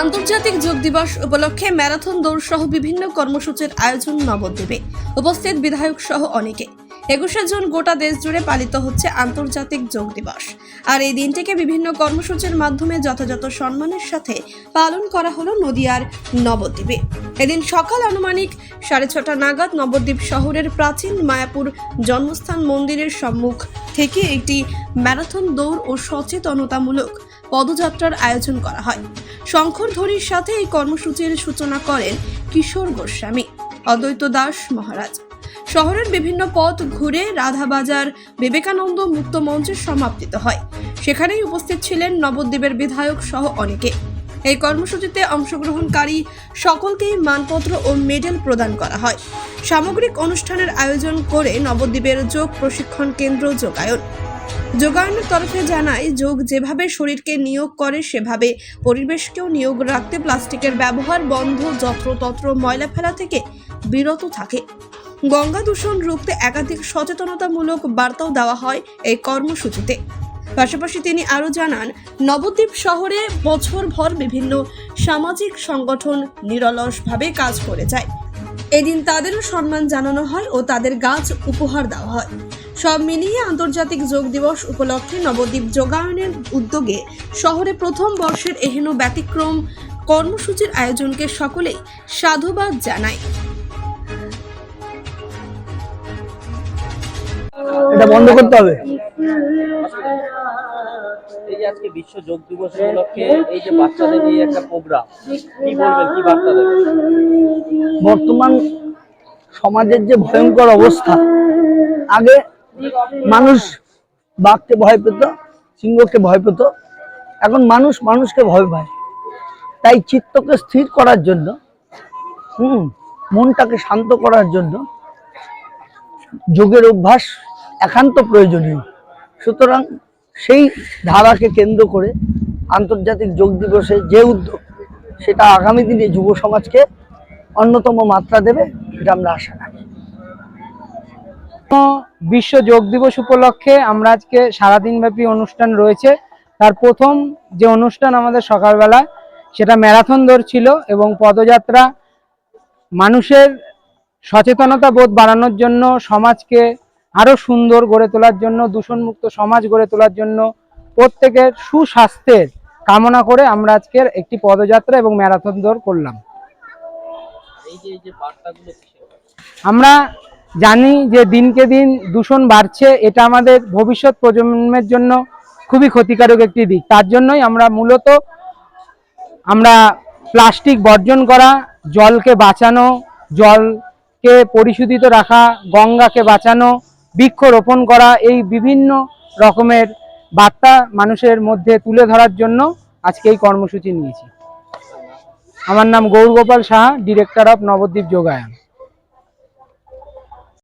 আন্তর্জাতিক যোগ দিবস উপলক্ষে ম্যারাথন দৌড় সহ বিভিন্ন কর্মসূচির আয়োজন নবদ্বীপে। উপস্থিত বিধায়ক সহ অনেকে। একুশে জুন গোটা দেশ জুড়ে পালিত হচ্ছে আন্তর্জাতিক যোগ দিবস। আর এই দিনটিকে বিভিন্ন কর্মসূচির মাধ্যমে যথাযথ সম্মানের সাথে পালন করা হলো নদিয়ার নবদ্বীপে। এদিন সকাল আনুমানিক সাড়ে ছটা নাগাদ নবদ্বীপ শহরের প্রাচীন মায়াপুর জন্মস্থান মন্দিরের সম্মুখ থেকে একটি ম্যারাথন দৌড় ও সচেতনতামূলক পদযাত্রার আয়োজন করা হয়। শঙ্করধ্বনির সাথে এই কর্মসূচির সূচনা করেন কিশোর গোস্বামী, অদ্বৈত দাস মহারাজ। শহরের বিভিন্ন পথ ঘুরে রাধাবাজার বিবেকানন্দ মুক্ত মঞ্চের সমাপ্তিত হয়। সেখানেই উপস্থিত ছিলেন নবদ্বীপের বিধায়ক সহ অনেকে। এই কর্মসূচিতে অংশগ্রহণকারী সকলকেই মানপত্র ও মেডেল প্রদান করা হয়। সামগ্রিক অনুষ্ঠানের আয়োজন করে নবদ্বীপের যোগ প্রশিক্ষণ কেন্দ্র যোগায়ন। যোগায়নের তরফে জানায়, যোগ যেভাবে শরীরকে নিয়োগ করে, সেভাবে পরিবেশকেও নিয়োগ রাখতে প্লাস্টিকের ব্যবহার বন্ধ, যত্রতত্র ময়লা ফেলা থেকে বিরত থাকে। গঙ্গা দূষণ রুখতে একাধিক সচেতনতামূলক বার্তাও দেওয়া হয় এই কর্মসূচিতে। পাশাপাশি তিনি আরও জানান, নবদ্বীপ শহরে বছরভর বিভিন্ন সামাজিক সংগঠন নিরলসভাবে কাজ করে যায়। এদিন তাদেরও সম্মান জানানো হয় ও তাদের গাছ উপহার দেওয়া হয়। সব মিলিয়ে আন্তর্জাতিক যোগ দিবস উপলক্ষে নবদ্বীপ যোগায়নের উদ্যোগে শহরে প্রথম বর্ষের এহেন ব্যতিক্রম কর্মসূচির আয়োজনকে সকলেই সাধুবাদ জানায়। এটা বন্ধ করতে হবে। এই যে আজকে বিশ্ব যোগ দিবস উপলক্ষে এই যে বাচ্চাদের নিয়ে একটা প্রোগ্রাম কি বলবেন কি বার্তা দেবেন? বর্তমান সমাজের যে ভয়ঙ্কর অবস্থা আগে মানুষ বাঘকে ভয় পেত, সিংহকে ভয় পেত। এখন মানুষ মানুষকে ভয় পায়। তাই চিত্তকে স্থির করার জন্য, হুম, মনটাকে শান্ত করার জন্য যোগের অভ্যাস একান্ত প্রয়োজনীয়। সুতরাং সেই ধারাকে কেন্দ্র করে আন্তর্জাতিক যোগ দিবসে যে উদ্যোগ, সেটা আগামী দিনে যুব সমাজকে অন্যতম মাত্রা দেবে, এটা আমরা আশা বিশ্ব যোগ দিবস উপলক্ষে আমরা আজকে সারাদিনব্যাপী অনুষ্ঠান রয়েছে তার প্রথম যে অনুষ্ঠান আমাদের সকালবেলা সেটা ম্যারাথন দৌড় ছিল এবং পদযাত্রা মানুষের সচেতনতা বোধ বাড়ানোর জন্য, সমাজকে আরও সুন্দর গড়ে তোলার জন্য, দূষণমুক্ত সমাজ গড়ে তোলার জন্য প্রত্যেকের সুস্বাস্থ্যের কামনা করে আমরা আজকের একটি পদযাত্রা এবং ম্যারাথন দৌড় করলাম? আমরা জানি যে দিনকে দিন দূষণ বাড়ছে, এটা আমাদের ভবিষ্যৎ প্রজন্মের জন্য খুবই ক্ষতিকারক একটি দিক। তার জন্যই আমরা মূলত আমরা প্লাস্টিক বর্জন করা, জলকে বাঁচানো, জলকে পরিশোধিত রাখা, গঙ্গাকে বাঁচানো, বৃক্ষরোপণ করা, এই বিভিন্ন রকমের বার্তা মানুষের মধ্যে তুলে ধরার জন্য আজকে এই কর্মসূচি নিয়েছি। আমার নাম গৌরগোপাল সাহা ডিরেক্টর অফ নবদ্বীপ যোগায়ন